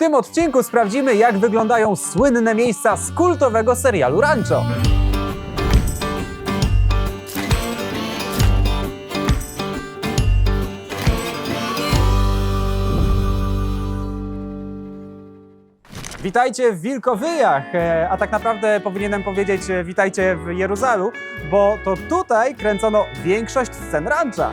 tym odcinku sprawdzimy, jak wyglądają słynne miejsca z kultowego serialu Rancho. Witajcie w Wilkowyjach, e, a tak naprawdę powinienem powiedzieć e, witajcie w Jeruzalu, bo to tutaj kręcono większość scen rancha.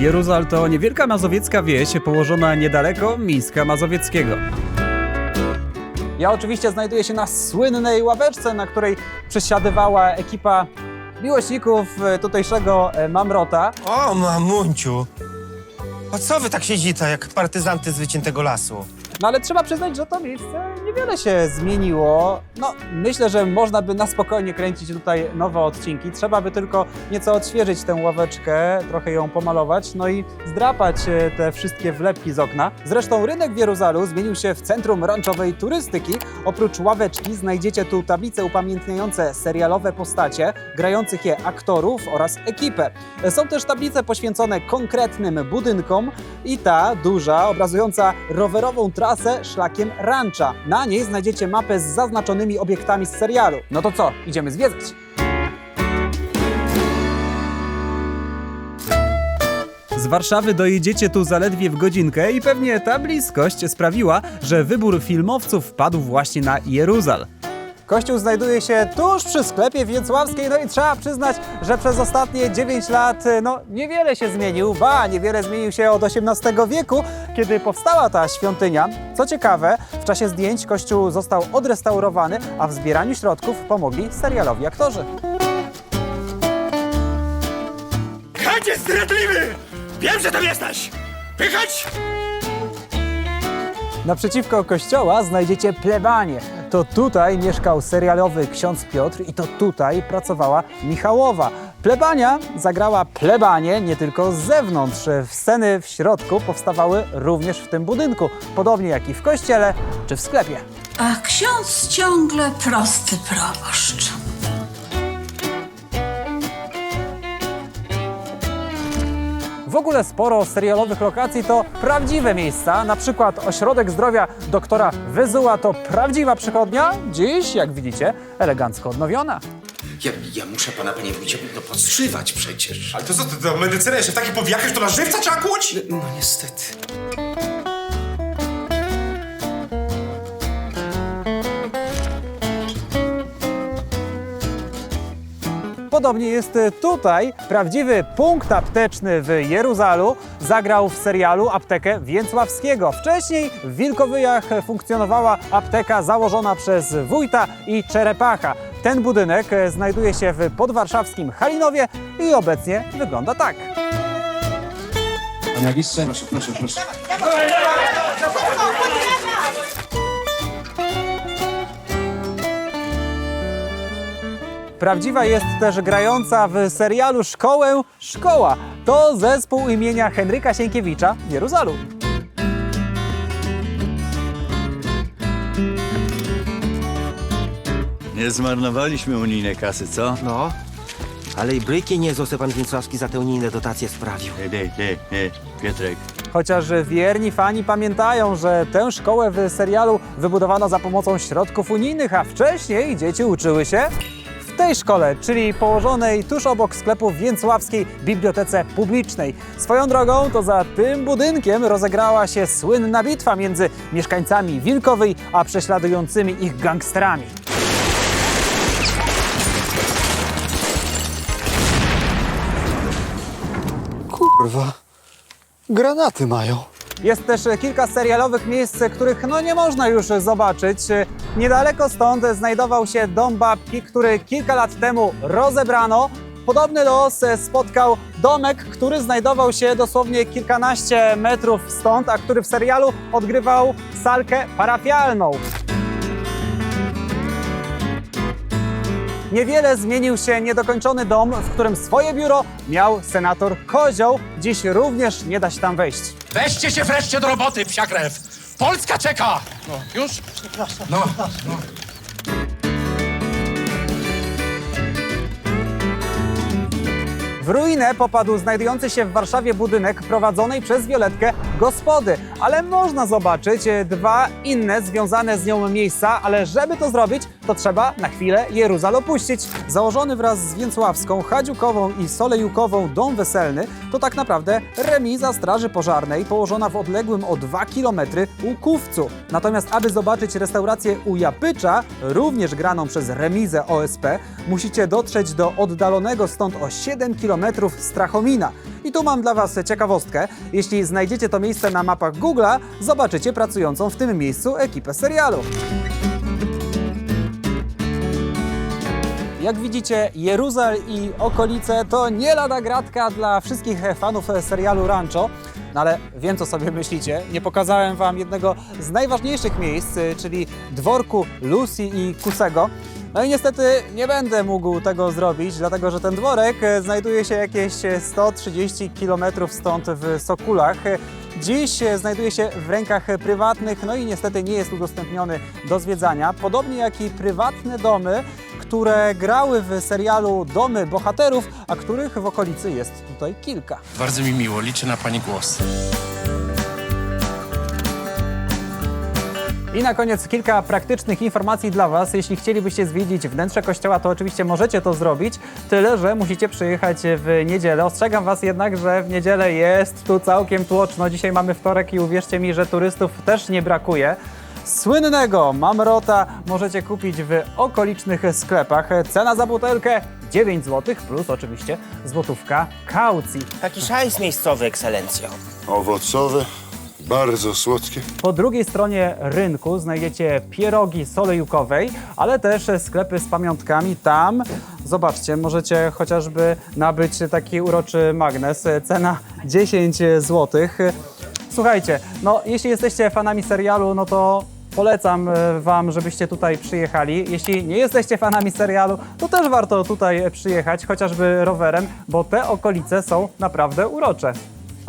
Jeruzal to niewielka mazowiecka wieś położona niedaleko Mińska Mazowieckiego. Ja oczywiście znajduję się na słynnej ławeczce, na której przesiadywała ekipa miłośników e, tutejszego e, Mamrota. O, mamunciu! A co wy tak siedzicie, jak partyzanty z wyciętego lasu? No ale trzeba przyznać, że to miejsce niewiele się zmieniło. No, myślę, że można by na spokojnie kręcić tutaj nowe odcinki. Trzeba by tylko nieco odświeżyć tę ławeczkę, trochę ją pomalować, no i zdrapać e, te wszystkie wlepki z okna. Zresztą rynek w Jeruzalu zmienił się w centrum ranczowej turystyki. Oprócz ławeczki znajdziecie tu tablice upamiętniające serialowe postacie, grających je aktorów oraz ekipę. Są też tablice poświęcone konkretnym budynkom i ta duża, obrazująca rowerową trasę szlakiem rancha. Na niej znajdziecie mapę z zaznaczonymi obiektami z serialu. No to co, idziemy zwiedzać. Z Warszawy dojedziecie tu zaledwie w godzinkę i pewnie ta bliskość sprawiła, że wybór filmowców padł właśnie na Jeruzal. Kościół znajduje się tuż przy sklepie Więcławskiej, no i trzeba przyznać, że przez ostatnie 9 lat y, no, niewiele się zmienił, ba, niewiele zmienił się od XVIII wieku, kiedy powstała ta świątynia. Co ciekawe, w czasie zdjęć kościół został odrestaurowany, a w zbieraniu środków pomogli serialowi aktorzy. Chacie zdradliwy! Wiem, że tam jesteś! Pychać! Naprzeciwko kościoła znajdziecie plebanię. To tutaj mieszkał serialowy ksiądz Piotr i to tutaj pracowała Michałowa. Plebania zagrała plebanie nie tylko z zewnątrz. Sceny w środku powstawały również w tym budynku, podobnie jak i w kościele czy w sklepie. A ksiądz ciągle prosty proboszcz. W ogóle sporo serialowych lokacji to prawdziwe miejsca, na przykład ośrodek zdrowia doktora Wyzuła to prawdziwa przychodnia, dziś, jak widzicie, elegancko odnowiona. Ja, ja muszę pana, panie wójcie, no podszywać przecież. Ale to co, to, to medycyna jeszcze w takich powijakach to na żywca trzeba kłuć? No niestety. Podobnie jest tutaj. Prawdziwy punkt apteczny w Jeruzalu zagrał w serialu aptekę Więcławskiego. Wcześniej w Wilkowyjach funkcjonowała apteka założona przez wójta i Czerepacha. Ten budynek e, znajduje się w podwarszawskim Halinowie i obecnie wygląda tak. Prawdziwa jest też grająca w serialu Szkołę Szkoła. To zespół imienia Henryka Sienkiewicza w Jeruzalu. Nie zmarnowaliśmy unijnej kasy, co? No, ale i bryki nie co pan Więcławski za te unijne dotacje sprawił. Ty, ty, ty, ty, Piotrek. Chociaż wierni fani pamiętają, że tę szkołę w serialu wybudowano za pomocą środków unijnych, a wcześniej dzieci uczyły się tej szkole, czyli położonej tuż obok sklepu w Więcławskiej Bibliotece Publicznej. Swoją drogą to za tym budynkiem rozegrała się słynna bitwa między mieszkańcami Wilkowej a prześladującymi ich gangsterami. Kurwa, granaty mają. Jest też kilka serialowych miejsc, których no nie można już zobaczyć. Niedaleko stąd znajdował się dom babki, który kilka lat temu rozebrano. Podobny los spotkał domek, który znajdował się dosłownie kilkanaście metrów stąd, a który w serialu odgrywał salkę parafialną. Niewiele zmienił się niedokończony dom, w którym swoje biuro miał senator Kozioł. Dziś również nie da się tam wejść. Weźcie się wreszcie do roboty, psia krew! Polska czeka! No, już? No, no. W ruinę popadł znajdujący się w Warszawie budynek prowadzonej przez Violetkę gospody, ale można zobaczyć dwa inne związane z nią miejsca, ale żeby to zrobić, to trzeba na chwilę Jeruzal opuścić. Założony wraz z Więcławską, Chadziukową i Solejukową dom weselny to tak naprawdę remiza Straży Pożarnej położona w odległym o 2 km Łukówcu. Natomiast aby zobaczyć restaurację u Japycza, również graną przez remizę OSP, musicie dotrzeć do oddalonego stąd o 7 km Strachomina. I tu mam dla Was ciekawostkę. Jeśli znajdziecie to miejsce na mapach Google'a, zobaczycie pracującą w tym miejscu ekipę serialu. Jak widzicie, Jeruzal i okolice to nie lada gratka dla wszystkich fanów serialu Rancho. No ale wiem, co sobie myślicie. Nie pokazałem Wam jednego z najważniejszych miejsc, czyli dworku Lucy i Kusego. No i niestety nie będę mógł tego zrobić, dlatego że ten dworek znajduje się jakieś 130 km stąd w Sokulach. Dziś e, znajduje się w rękach prywatnych, no i niestety nie jest udostępniony do zwiedzania. Podobnie jak i prywatne domy, które grały w serialu Domy Bohaterów, a których w okolicy jest tutaj kilka. Bardzo mi miło, liczę na pani głos. I na koniec kilka praktycznych informacji dla Was. Jeśli chcielibyście zwiedzić wnętrze kościoła, to oczywiście możecie to zrobić, tyle że musicie przyjechać w niedzielę. Ostrzegam Was jednak, że w niedzielę jest tu całkiem tłoczno. Dzisiaj mamy wtorek i uwierzcie mi, że turystów też nie brakuje. Słynnego mamrota możecie kupić w okolicznych sklepach. Cena za butelkę 9 zł plus oczywiście złotówka kaucji. Taki szajs miejscowy, ekscelencjo. Owocowe, bardzo słodkie. Po drugiej stronie rynku znajdziecie pierogi solejukowej, ale też sklepy z pamiątkami. Tam, zobaczcie, możecie chociażby nabyć taki uroczy magnes. Cena 10 zł. Słuchajcie, no jeśli jesteście fanami serialu, no to polecam e, Wam, żebyście tutaj przyjechali. Jeśli nie jesteście fanami serialu, to też warto tutaj przyjechać, chociażby rowerem, bo te okolice są naprawdę urocze.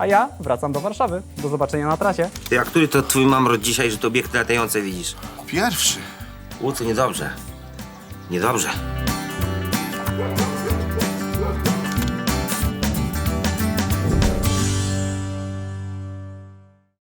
A ja wracam do Warszawy. Do zobaczenia na trasie. Ty, a który to twój mamrot dzisiaj, że to obiekty latające widzisz? Pierwszy. U, to niedobrze. Niedobrze.